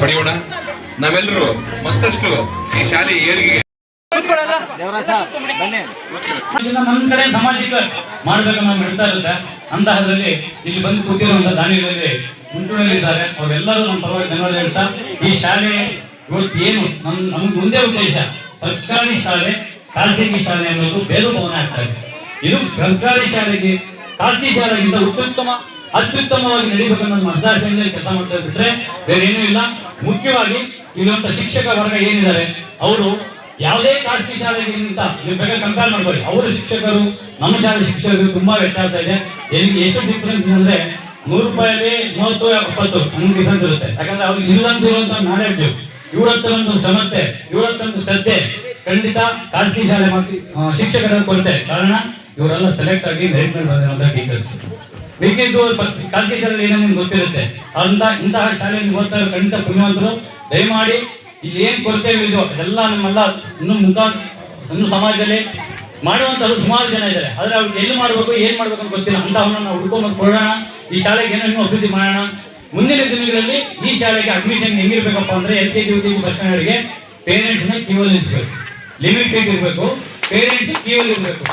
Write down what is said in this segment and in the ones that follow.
ಪಡೆಯೋಣ? ನಾವೆಲ್ಲರೂ ಮತ್ತಷ್ಟು ಈ ಶಾಲೆ ಏಳಿಗೆ ನಮ್ಮ ಕಡೆ ಸಾಮಾಜಿಕ ಮಾಡ್ಬೇಕು ನಾವು ಹೇಳ್ತಾ ಇರುತ್ತೆ. ಅಂತಹದ್ರಲ್ಲಿ ಇಲ್ಲಿ ಬಂದು ಕೂತಿರುವಂತಹ ದಾನಿಗಳಲ್ಲಿ ಮುಂಚೂಣಿಯಲ್ಲಿದ್ದಾರೆ. ಅವರೆಲ್ಲರೂ ನಮ್ಮ ಪರವಾಗಿ ಧನ್ಯವಾದ ಹೇಳ್ತಾ, ಈ ಶಾಲೆ ಇವತ್ತು ಏನು ನಮ್ ನಮ್ಗೆ ಮುಂದೆ ಉದ್ದೇಶ ಸರ್ಕಾರಿ ಶಾಲೆ, ಖಾಸಗಿ ಶಾಲೆ ಅನ್ನೋದು ಬೇರು ಭವನ ಆಗ್ತಾ ಇದೆ. ಇದು ಸರ್ಕಾರಿ ಶಾಲೆಗೆ ಖಾಸಗಿ ಶಾಲೆಗಿಂತ ಅತ್ಯುತ್ತಮ ಅತ್ಯುತ್ತಮವಾಗಿ ನಡೀಬೇಕನ್ನೋ ಮಹದಾಸೆಯಿಂದ ಕೆಲಸ ಮಾಡ್ತಾ ಬಿಟ್ರೆ ಬೇರೆ ಏನೂ ಇಲ್ಲ. ಮುಖ್ಯವಾಗಿ ಇಲ್ಲಿರುವಂತ ಶಿಕ್ಷಕ ವರ್ಗ ಏನಿದ್ದಾರೆ, ಅವರು ಯಾವುದೇ ಖಾಸಗಿ ಶಾಲೆಗಿಂತ ನೀವು ಬೇಗ ಕಂಪೇರ್ ಮಾಡ್ಕೊಳ್ಳಿ. ಅವರ ಶಿಕ್ಷಕರು, ನಮ್ಮ ಶಾಲೆ ಶಿಕ್ಷಕರು ತುಂಬಾ ವ್ಯತ್ಯಾಸ ಇದೆ. ಎಲ್ಲಿ ಎಷ್ಟು ಡಿಫ್ರೆನ್ಸ್ ಅಂದ್ರೆ ನೂರು ರೂಪಾಯಲ್ಲಿ ಮೂವತ್ತು, ಎಪ್ಪತ್ತು ನಮ್ಗೆ ಡಿಫ್ರೆನ್ಸ್ ಇರುತ್ತೆ. ಯಾಕಂದ್ರೆ ಅವ್ರಿಗೆ ಇರುವಂತ ನಾಲೆಡ್ಜ್ ಇವ್ರ ಒಂದು ಸಮತೆ ಇವ್ರ ಒಂದು ಶ್ರದ್ಧೆ ಖಂಡಿತ ಖಾಸಗಿ ಶಾಲೆ ಶಿಕ್ಷಕರ ಕೊರತೆ. ಕಾರಣ ಇವರೆಲ್ಲ ಸೆಲೆಕ್ಟ್ ಆಗಿ ಮೆರಿಟ್ ಮೇಲೆ ಟೀಚರ್ಸ್ ಬೇಕಿದ್ದು ಖಾಸಗಿ ಶಾಲೆಯಲ್ಲಿ ಏನೋ ನಿಮ್ಗೆ ಗೊತ್ತಿರುತ್ತೆ? ಅಂತ ಇಂತಹ ಶಾಲೆಯಲ್ಲಿ ಓದ್ತಾ ಖಂಡಿತ ಪುಣ್ಯವಂತರು, ದಯಮಾಡಿ ಇಲ್ಲಿ ಏನ್ ಇದೆಯೋ ಅದೆಲ್ಲ ನಮ್ಮೆಲ್ಲ, ಇನ್ನು ಮುಖ ಇನ್ನು ಸಮಾಜದಲ್ಲಿ ಮಾಡುವಂತವ್ರು ಸುಮಾರು ಜನ ಇದ್ದಾರೆ. ಆದ್ರೆ ಅವ್ರು ಎಲ್ಲಿ ಮಾಡ್ಬೇಕು, ಏನ್ ಮಾಡ್ಬೇಕು ಅಂತ ಗೊತ್ತಿಲ್ಲ. ಅಂತವನ್ನ ನಾವು ಹುಡ್ಕೊಂಡ್ಬಂದು ಕೊಡೋಣ. ಈ ಶಾಲೆಗೆ ಏನೋ ಇನ್ನೂ ಅಭಿವೃದ್ಧಿ ಮಾಡೋಣ. ಮುಂದಿನ ದಿನಗಳಲ್ಲಿ ಈ ಶಾಲೆಗೆ ಅಡ್ಮಿಷನ್ ಹೆಂಗಿರ್ಬೇಕಪ್ಪ ಅಂದ್ರೆ L K G U K G ಪೇರೆಂಟ್ಸ್ನ ಕ್ಯೂವಲ್ ಇರ್ಬೇಕು ಲಿಮಿಟ್ ಸೀಟ್ ಇರಬೇಕು. ಪೇರೆಂಟ್ಸ್ ಕ್ಯೂವಲ್ ಇರಬೇಕು.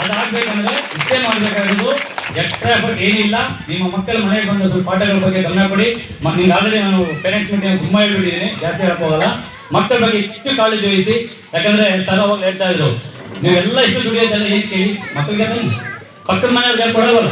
ಅದಾಗ್ಬೇಕಂದ್ರೆ ಇಷ್ಟೇ ಮಾಡ್ಬೇಕಾಗಿರೋದು ಎಕ್ಸ್ಟ್ರಾ ಎಫರ್ಟ್ ಏನಿಲ್ಲ, ನಿಮ್ಮ ಮಕ್ಕಳ ಮನೆಗೆ ಬಂದ ಪಾಠಗಳ ಬಗ್ಗೆ ಗಮನ ಕೊಡಿ. ಮ- ನಿಮ್ಗೆ ಆಲ್ರೆಡಿ ನಾನು ಪೇರೆಂಟ್ಸ್ ಮೀಟಿಂಗ್ ತುಂಬಾ ಹೇಳ್ಬಿಟ್ಟಿದ್ದೀನಿ, ಜಾಸ್ತಿ ಹೇಳಕ್ಕೋಗಲ್ಲ. ಮಕ್ಕಳ ಬಗ್ಗೆ ಹೆಚ್ಚು ಕಾಳಜಿ ವಹಿಸಿ. ಯಾಕಂದ್ರೆ ಸರ್ ಅವಾಗ ಹೇಳ್ತಾ ಇದ್ರು, ನೀವೆಲ್ಲ ಇಷ್ಟು ದುಡಿಯೋದೆಲ್ಲ ಏನು ಕೇಳಿ? ಮಕ್ಕಳಿಗೆ ಪಕ್ಕದ ಮನೆಯವ್ರಿಗೆ ಕೊಡೋಲ್ಲ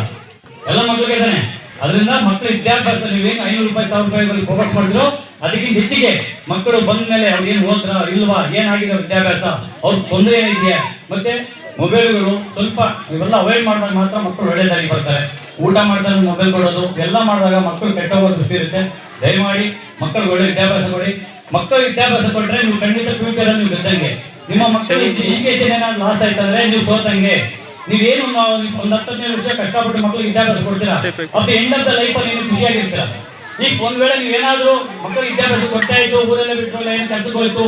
ಎಲ್ಲ ಮಕ್ಕಳಿಗೆ ತಾನೆ. ಅದರಿಂದ ಮಕ್ಕಳ ವಿದ್ಯಾಭ್ಯಾಸ ನೀವೇನು ಐನೂರು ರೂಪಾಯಿ, ಸಾವಿರ ರೂಪಾಯಿ ಫೋಕಸ್ ಮಾಡಿದ್ರು, ಅದಕ್ಕಿಂತ ಹೆಚ್ಚಿಗೆ ಮಕ್ಕಳು ಬಂದ ಮೇಲೆ ಅವ್ರು ಏನು ಓದ್ರ, ಇಲ್ವಾ, ಏನಾಗಿದೆ ವಿದ್ಯಾಭ್ಯಾಸ? ಅವ್ರ ತೊಂದರೆ ಏನಿದೆಯಾ? ಮತ್ತೆ ಮೊಬೈಲ್ಗಳು ಸ್ವಲ್ಪ ಇವೆಲ್ಲ ಅವಾಯ್ಡ್ ಮಾಡಿದಾಗ ಮಾತ್ರ ಮಕ್ಕಳು ಒಳ್ಳೆಯದಾಗಿ ಬರ್ತಾರೆ. ಊಟ ಮಾಡ್ತಾರೆ ಮೊಬೈಲ್ ಕೊಡೋದು ಎಲ್ಲ ಮಾಡಿದಾಗ ಮಕ್ಕಳು ಕೆಟ್ಟ ಹೋಗೋ ದೃಷ್ಟಿ ಇರುತ್ತೆ. ದಯಮಾಡಿ ಮಕ್ಕಳಿಗೆ ಒಳ್ಳೆ ವಿದ್ಯಾಭ್ಯಾಸ ಕೊಡಿ. ಮಕ್ಕಳು ವಿದ್ಯಾಭ್ಯಾಸ ಕೊಟ್ಟರೆ ನೀವು ಖಂಡಿತ ಫ್ಯೂಚರ್ ನೀವು ಗೆದ್ದಂಗೆ. ನಿಮ್ಮ ಮಕ್ಕಳು ಎಜುಕೇಶನ್ ಏನಾದ್ರು ಲಾಸ್ ಆಯ್ತಂದ್ರೆ ನೀವು ಸೋತಂಗೆ. ನೀವೇನು ಒಂದು ಹತ್ತನೇ ವರ್ಷ ಕಷ್ಟಪಟ್ಟು ಮಕ್ಕಳಿಗೆ ವಿದ್ಯಾಭ್ಯಾಸ ಕೊಡ್ತೀರಾ? ಮತ್ತೆ ಎಂಡ್ ಆಫ್ ದ ಲೈಫ್ ಅಲ್ಲಿ ನೀವು ಖುಷಿಯಾಗಿರ್ತೀರಾ? ಈಗ ಒಂದ್ ವೇಳೆ ನೀವೇನಾದ್ರೂ ಮಕ್ಕಳಿಗೆ ವಿದ್ಯಾಭ್ಯಾಸ ಕೊಡ್ತಾ ಇದ್ದು ಊರಲ್ಲೇ ಬಿಟ್ಟು ಏನ್ ಕೆಲಸಕ್ಕೆ ಹೋಯ್ತು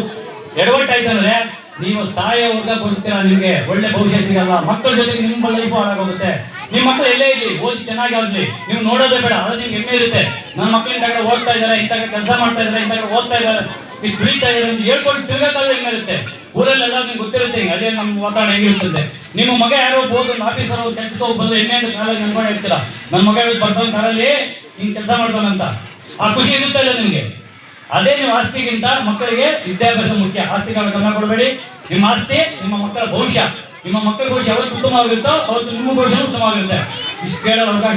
ಎಡವಟ್ ಆಯ್ತಂದ್ರೆ ನೀವು ಸಾಯೋವರ್ಗ ಬರುತ್ತೀರಾ ನಿಮಗೆ? ಒಳ್ಳೆ ಭವಿಷ್ಯ ಸಿಗಲ್ಲ. ಮಕ್ಕಳ ಜೊತೆ ನಿಮ್ಮ ಲೈಫ್ ಹಾಳಾಗೋಗುತ್ತೆ ನಿಮ್ಮ ಮಕ್ಕಳು ಎಲ್ಲೇ ಇರಲಿ, ಓದಿ ಚೆನ್ನಾಗಿ ಆಗ್ಲಿ ನೀವು ನೋಡೋದೇ ಬೇಡ ಅದು ನಿಮ್ಗೆ ಹೆಮ್ಮೆ ಇರುತ್ತೆ. ನನ್ನ ಮಕ್ಕಳು ಓದ್ತಾ ಇದಾರೆ ಇಂಥ ಕೆಲಸ ಮಾಡ್ತಾ ಇದಾರೆ ಇಂಥ ಓದ್ತಾ ಇದಾರೆ ಇಷ್ಟು ದುಡಿತಾ ಇದ್ದಾರೆ ಅಂತ ಹೇಳ್ಕೊಂಡು ತಿರ್ಗಕ್ಕಾದ್ರೆ ಹೆಂಗಿರುತ್ತೆ ಊರಲ್ಲೆಲ್ಲ ನಿಮ್ಗೆ ಗೊತ್ತಿರುತ್ತೆ ಹಿಂಗೆ, ಅದೇ ನಮ್ಮ ವಾತಾವರಣ ಹೆಂಗಿರುತ್ತೆ ನಿಮ್ಮ ಮಗ ಯಾರೋ ಹೋಗಿ ಆಫೀಸರ್ ಕೆಲ್ಸಕ್ಕೆ ಹೋಗಿ ಬಂದ್ರೆ ಹೆಮ್ಮೆ ಅಂತ ಕಾಲೇಜ್ ನೆನ್ಕೊಂಡು ಹೇಳ್ತೀರಾ? ನನ್ನ ಮಗ ಬರ್ತಾನೆ ಕಾರಲ್ಲಿ ಹಿಂಗೆ ಕೆಲಸ ಮಾಡ್ತಾನಂತ ಆ ಖುಷಿ ಇರುತ್ತಲ್ಲ ನಿಮ್ಗೆ? ಅದೇ ನೀವು ಆಸ್ತಿಗಿಂತ ಮಕ್ಕಳಿಗೆ ವಿದ್ಯಾಭ್ಯಾಸ ಮುಖ್ಯ. ಆಸ್ತಿ ಗಮನ ಕೊಡಬೇಡಿ. ನಿಮ್ಮ ಆಸ್ತಿ ನಿಮ್ಮ ಮಕ್ಕಳ ಭವಿಷ್ಯ. ನಿಮ್ಮ ಮಕ್ಕಳ ಭವಿಷ್ಯ ಯಾವತ್ತು ಉತ್ತಮವಾಗಿರುತ್ತೋ ಅವತ್ತು ನಿಮ್ಮ ಭವಿಷ್ಯ ಉತ್ತಮವಾಗಿರುತ್ತೆ. ಇಷ್ಟು ಕೇಳಲು ಅವಕಾಶ